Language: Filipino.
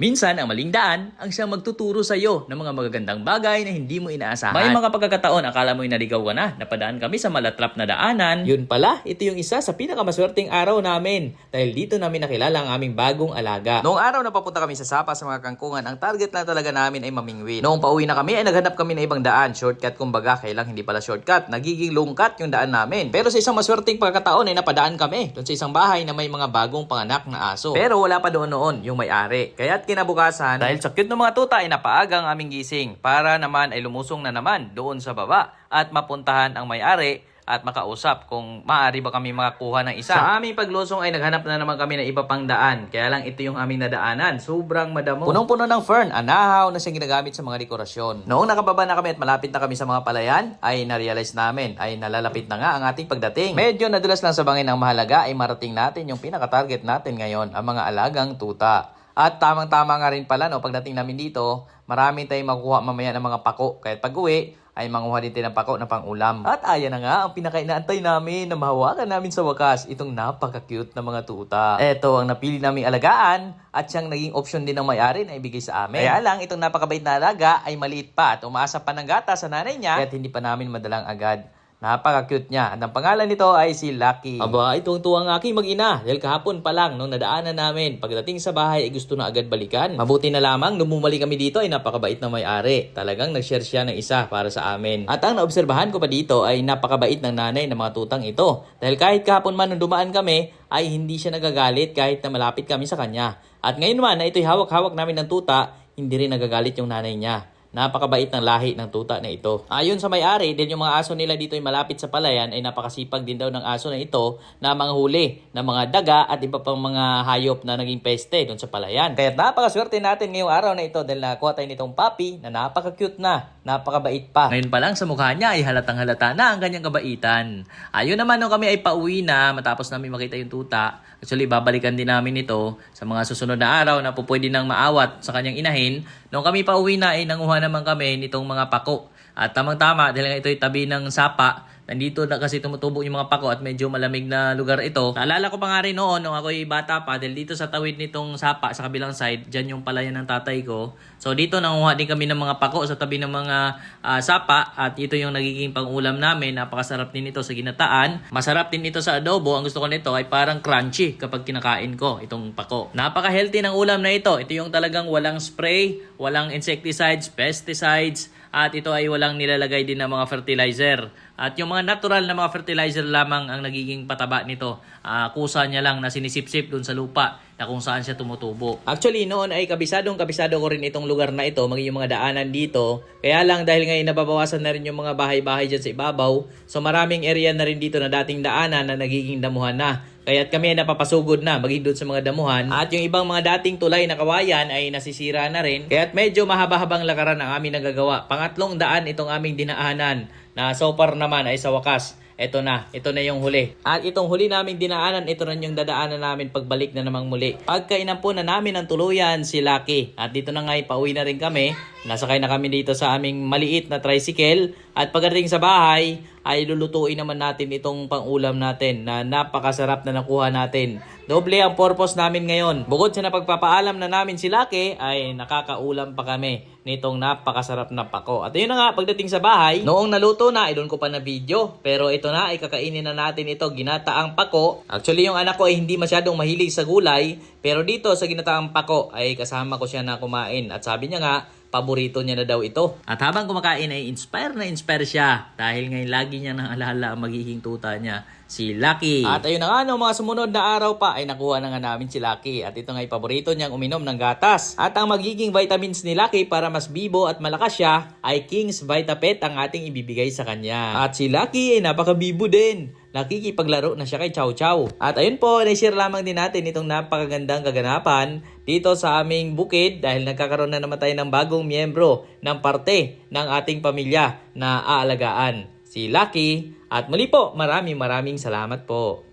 Minsan, ang maling daan ang siyang magtuturo sa iyo ng mga magagandang bagay na hindi mo inaasahan. May mga pagkakataon, akala mo'y naligaw ka na. Napadaan kami sa malatrap na daanan. Yun pala, ito yung isa sa pinakamaswerteng araw namin. Dahil dito namin nakilala ang aming bagong alaga. Noong araw na papunta kami sa Sapa sa mga kangkungan, ang target lang talaga namin ay mamingwit. Noong pauwi na kami ay naghanap kami ng ibang daan. Shortcut kumbaga, kailang hindi pala shortcut. Nagiging lungkat yung daan namin. Pero sa isang maswerteng pagkakataon ay napadaan kami doon sa isang bahay na may mga bagong panganak na aso. Pero wala pa doon noon yung may-ari. Kaya't kinabukasan, dahil sa cute ng mga tuta ay napaaga ang aming gising para naman ay lumusong na naman doon sa baba at mapuntahan ang may-ari at makausap kung maaari ba kami makakuha ng isa. Sa aming paglusong ay naghanap na naman kami ng iba pang daan. Kaya lang ito yung aming nadaanan. Sobrang madamo. Punong-puno ng fern, anahaw na siyang ginagamit sa mga dekorasyon. Noong nakababa na kami at malapit na kami sa mga palayan, ay narealize namin ay nalalapit na nga ang ating pagdating. Medyo nadulas lang sa bangin ang mahalaga ay marating natin yung pinaka-target natin ngayon, ang mga alagang tuta. At tamang-tama nga rin pala, no, pagdating namin dito, marami tayong makuha mamaya ng mga pako. Kaya pag uwi, ay manguha din tayo ng pako na pang-ulam. At ayan na nga, ang pinakainaantay namin na mahawakan namin sa wakas, itong napaka-cute na mga tuta. Ito ang napili naming alagaan at siyang naging option din ng may-ari na ibigay sa amin. Kaya lang, itong napakabait na alaga ay maliit pa at umaasa pa ng gata sa nanay niya, kaya hindi pa namin madalang agad. Napaka-cute niya. At ang pangalan nito ay si Lucky. Aba, itong tuwang aking mag-ina. Dahil kahapon pa lang, nung nadaanan namin, pagdating sa bahay ay gusto na agad balikan. Mabuti na lamang, nung bumalik kami dito ay napakabait na may-ari. Talagang nag-share siya ng isa para sa amin. At ang naobserbahan ko pa dito ay napakabait ng nanay ng mga tutang ito. Dahil kahit kahapon man nung dumaan kami, ay hindi siya nagagalit kahit na malapit kami sa kanya. At ngayon man na ito'y hawak-hawak namin ng tuta, hindi rin nagagalit yung nanay niya. Napakabait ng lahi ng tuta na ito. Ayon sa may-ari, din yung mga aso nila dito ay malapit sa palayan ay napakasipag din daw ng aso na ito na mga huli ng mga daga at iba pang mga hayop na naging peste doon sa palayan. Kaya napakaswerte natin ngayong araw na ito dahil nakakuha tayo nitong puppy na napaka-cute na, napakabait pa. Ngayon pa lang sa mukha niya ay halatang halata na ang kanyang kabaitan. Ayun naman nung kami ay pauwi na matapos namin makita yung tuta, actually babalikan din namin ito sa mga susunod na araw na po pwede nang maawat sa kanyang inahin. Nung kami pauwi na ay nanguha naman kami nitong mga pako. At tamang-tama dahil ito'y tabi ng sapa, nandito na kasi tumutubo yung mga pako at medyo malamig na lugar ito. Naalala ko pa nga rin noon nung ako'y bata pa dahil dito sa tawid nitong sapa sa kabilang side, dyan yung palayan ng tatay ko. So dito nanguha din kami ng mga pako sa tabi ng mga ah, sapa at ito yung nagiging pang-ulam namin. Napakasarap din ito sa ginataan. Masarap din ito sa adobo. Ang gusto ko nito ay parang crunchy kapag kinakain ko itong pako. Napaka-healthy ng ulam na ito. Ito yung talagang walang spray, walang insecticides, pesticides, at ito ay walang nilalagay din ng mga fertilizer. At yung mga natural na mga fertilizer lamang ang nagiging pataba nito. Ah, kusa niya lang na sinisip-sip dun sa lupa na kung saan siya tumutubo. Actually, noon ay kabisadong kabisado ko rin itong lugar na ito, maging yung mga daanan dito. Kaya lang dahil ngayon nababawasan na rin yung mga bahay-bahay dyan sa ibabaw, so maraming area na rin dito na dating daanan na nagiging damuhan na. Kaya't kami ay napapasugod na maging doon sa mga damuhan. At yung ibang mga dating tulay na kawayan ay nasisira na rin. Kaya't medyo mahaba-habang lakaran ang aming nagagawa. Pangatlong daan itong aming dinaanan na so far naman ay sa wakas. Ito na, ito na yung huli. At itong huli naming dinaanan, ito rin yung dadaanan namin pagbalik na namang muli. Pagkainan po na namin ng tuluyan si Lucky. At dito na nga pauwi na rin kami. Nasakay na kami dito sa aming maliit na tricycle. At pagdating sa bahay, ay lulutuin naman natin itong pang-ulam natin na napakasarap na nakuha natin. Doble ang purpose namin ngayon. Bukod sa napagpapaalam na namin si Lucky, ay nakakaulam pa kami nitong napakasarap na pako. At yun na nga, pagdating sa bahay, noong naluto na, ay doon ko pa na video. Pero ito na, ay kakainin na natin ito, ginataang pako. Actually, yung anak ko ay hindi masyadong mahilig sa gulay. Pero dito, sa ginataang pako, ay kasama ko siya na kumain. At sabi niya nga, paborito niya na daw ito. At habang kumakain ay inspire na inspire siya dahil ngayon lagi niya nang alala ang magiging tuta niya, si Lucky. At ayun na nga, no, mga sumunod na araw pa ay nakuha na nga namin si Lucky. At ito nga ay paborito niyang uminom ng gatas. At ang magiging vitamins ni Lucky para mas bibo at malakas siya ay King's Vitapet ang ating ibibigay sa kanya. At si Lucky ay napakabibo din nakikipaglaro na siya kay Chow Chow. At ayun po, na-share lamang din natin itong napakagandang kaganapan dito sa aming bukid dahil nagkakaroon na naman tayo ng bagong miyembro ng parte ng ating pamilya na aalagaan. Si Lucky. At muli po, maraming maraming salamat po.